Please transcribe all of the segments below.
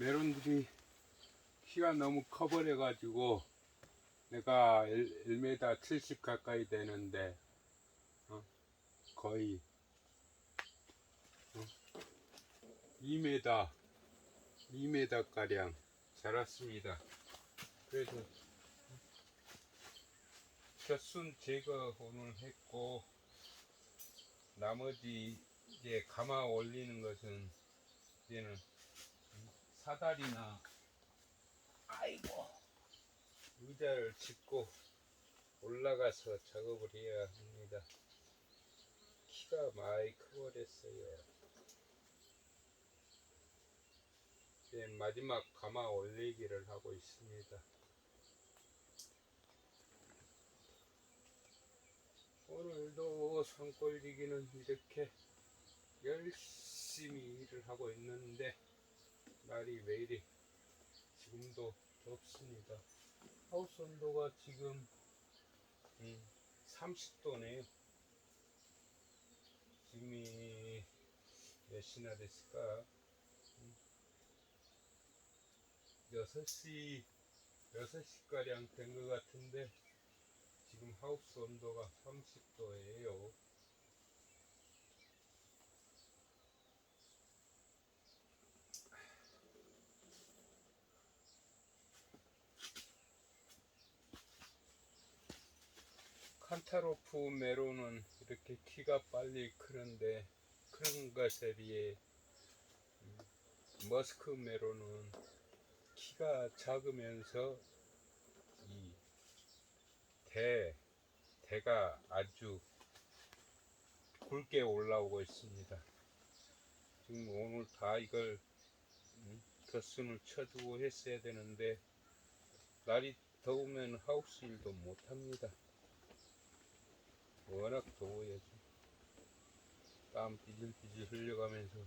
메론들이 키가 너무 커버려 가지고 내가 1m 70 가까이 되는데 어? 거의 어? 2m 2m 가량 자랐습니다. 그래서 젖순 제거 오늘 했고 나머지 이제 감아 올리는 것은 이제는 사다리나 아이고 의자를 짚고 올라가서 작업을 해야 합니다. 키가 많이 커버렸어요. 이제 마지막 감아 올리기를 하고 있습니다. 오늘도 산골지기는 이렇게 열심히 일을 하고 있는데 날이 왜 이리 지금도 덥습니다. 하우스 온도가 지금 음, 30도네요. 지금이 몇 시나 됐을까? 음, 6시, 6시가량 된 것 같은데 지금 하우스 온도가 30도예요. 칸타로프 메론은 이렇게 키가 빨리 크는데 그런 것에 비해 음, 머스크 메론은 키가 작으면서 이 대, 대가 아주 굵게 올라오고 있습니다. 지금 오늘 다 이걸 음, 덧순을 쳐주고 했어야 되는데 날이 더우면 하우스 일도 못합니다. 워낙 더워야지. 땀 삐질삐질 흘려가면서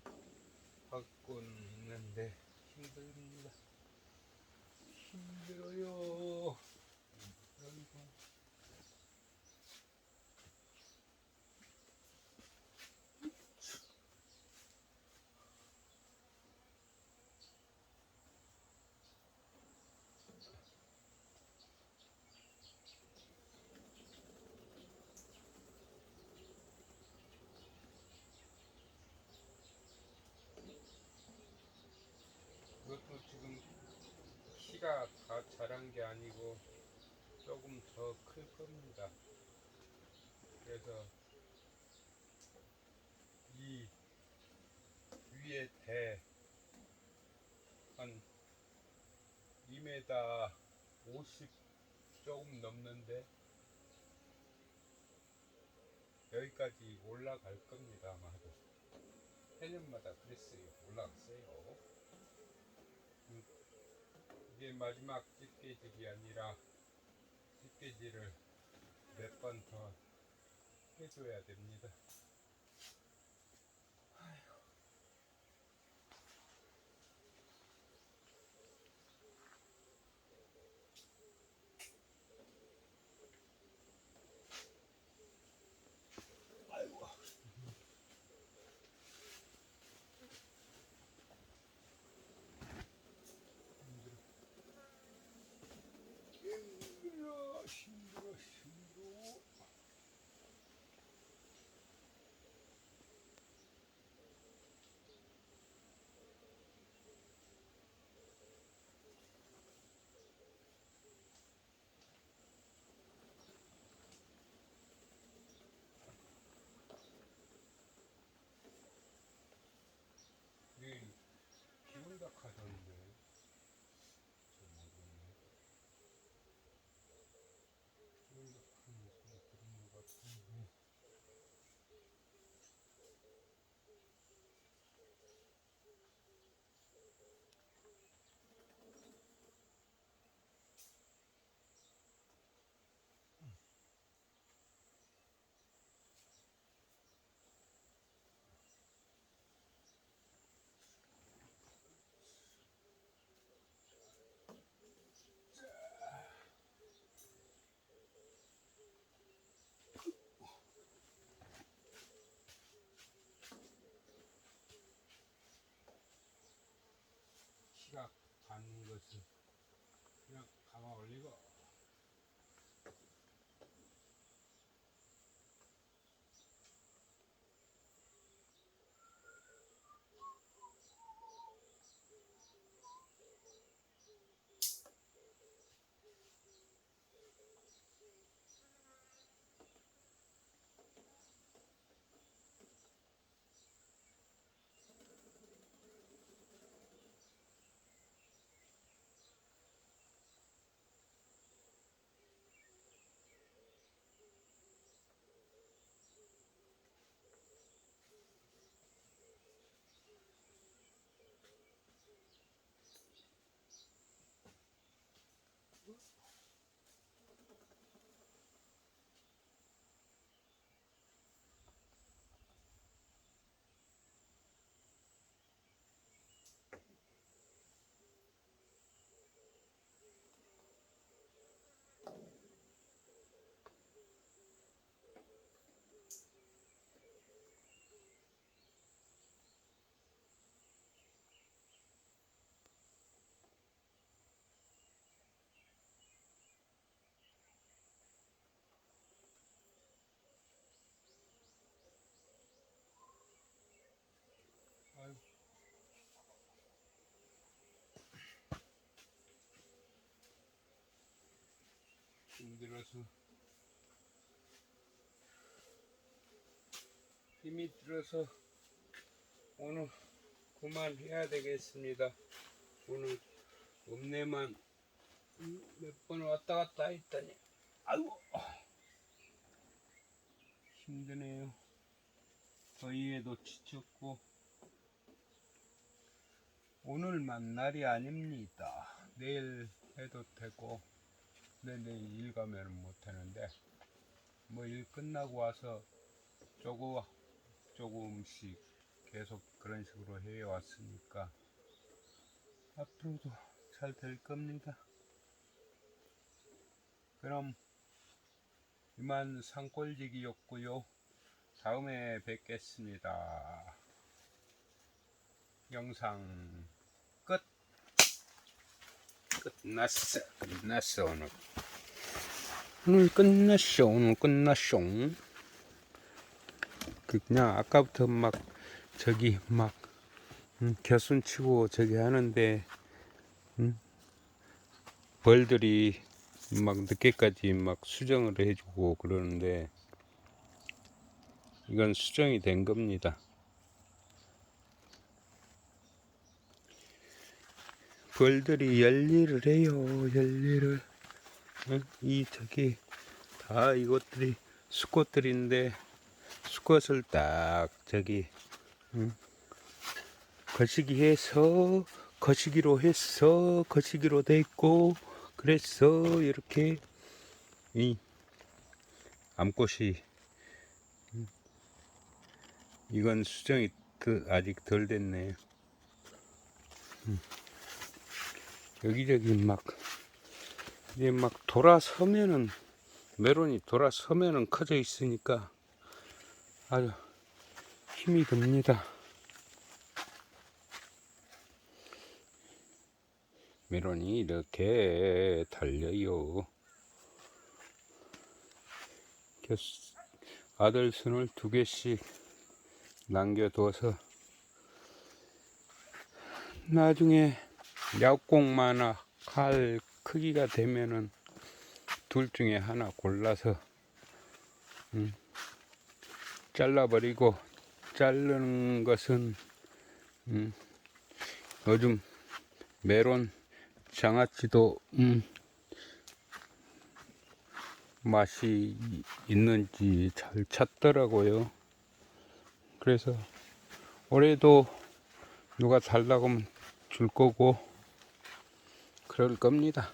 하고는 있는데 힘듭니다. 힘들어요. 아이고. 이것도 지금 키가 다 자란 게 아니고 조금 더 클 겁니다. 그래서 이 위에 대 한 2m 50 조금 넘는데 여기까지 올라갈 겁니다 아마도. 해년마다 그랬어요. 올라갔어요 이게 마지막 집게질이 아니라 집게질을 몇 번 더 해줘야 됩니다. 書いるんで。 힘들어서 힘이 들어서 오늘 그만해야 되겠습니다. 오늘 읍내만 몇 번 왔다 갔다 했더니 아이고 힘드네요. 더위에도 지쳤고 오늘 만 날이 아닙니다. 내일 해도 되고 내 내일 일 가면 못 하는데 뭐 일 끝나고 와서 조금 조금씩 계속 그런 식으로 해 왔으니까 앞으로도 잘 될 겁니다. 그럼 이만 산골지기였고요. 다음에 뵙겠습니다. 영상 끝. 끝났어. 끝났어 오늘. 오늘 끝났어. 오늘 끝났어. 그 그냥 아까부터 막 저기 막 음, 겨순치고 저기 하는데 음, 벌들이 막 늦게까지 막 수정을 해주고 그러는데 이건 수정이 된 겁니다. 벌들이 열일을 해요. 열일을. 응? 이 저기 다 이것들이 수컷들인데 수컷을 딱 저기 응? 거시기 해서 거시기로 해서 거시기로 됐고 그래서 이렇게 이 암꽃이 음, 이건 수정이 더- 아직 덜 됐네요. 음. 여기저기 막 이제 막 돌아서면은 메론이 돌아서면은 커져 있으니까 아주 힘이 듭니다. 메론이 이렇게 달려요. 아들 순을 두 개씩 남겨둬서 나중에 약공마나 칼 크기가 되면은 둘 중에 하나 골라서 음, 잘라버리고 자르는 것은 음, 요즘 메론 장아찌도 음, 맛이 있는지 잘 찾더라고요. 그래서 올해도 누가 달라고 하면 줄 거고 그럴 겁니다.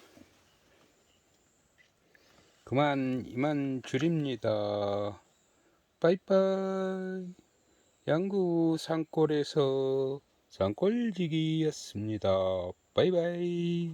그만 이만 줄입니다. 빠이빠이. 양구 산골에서 산골지기였습니다. 바이바이.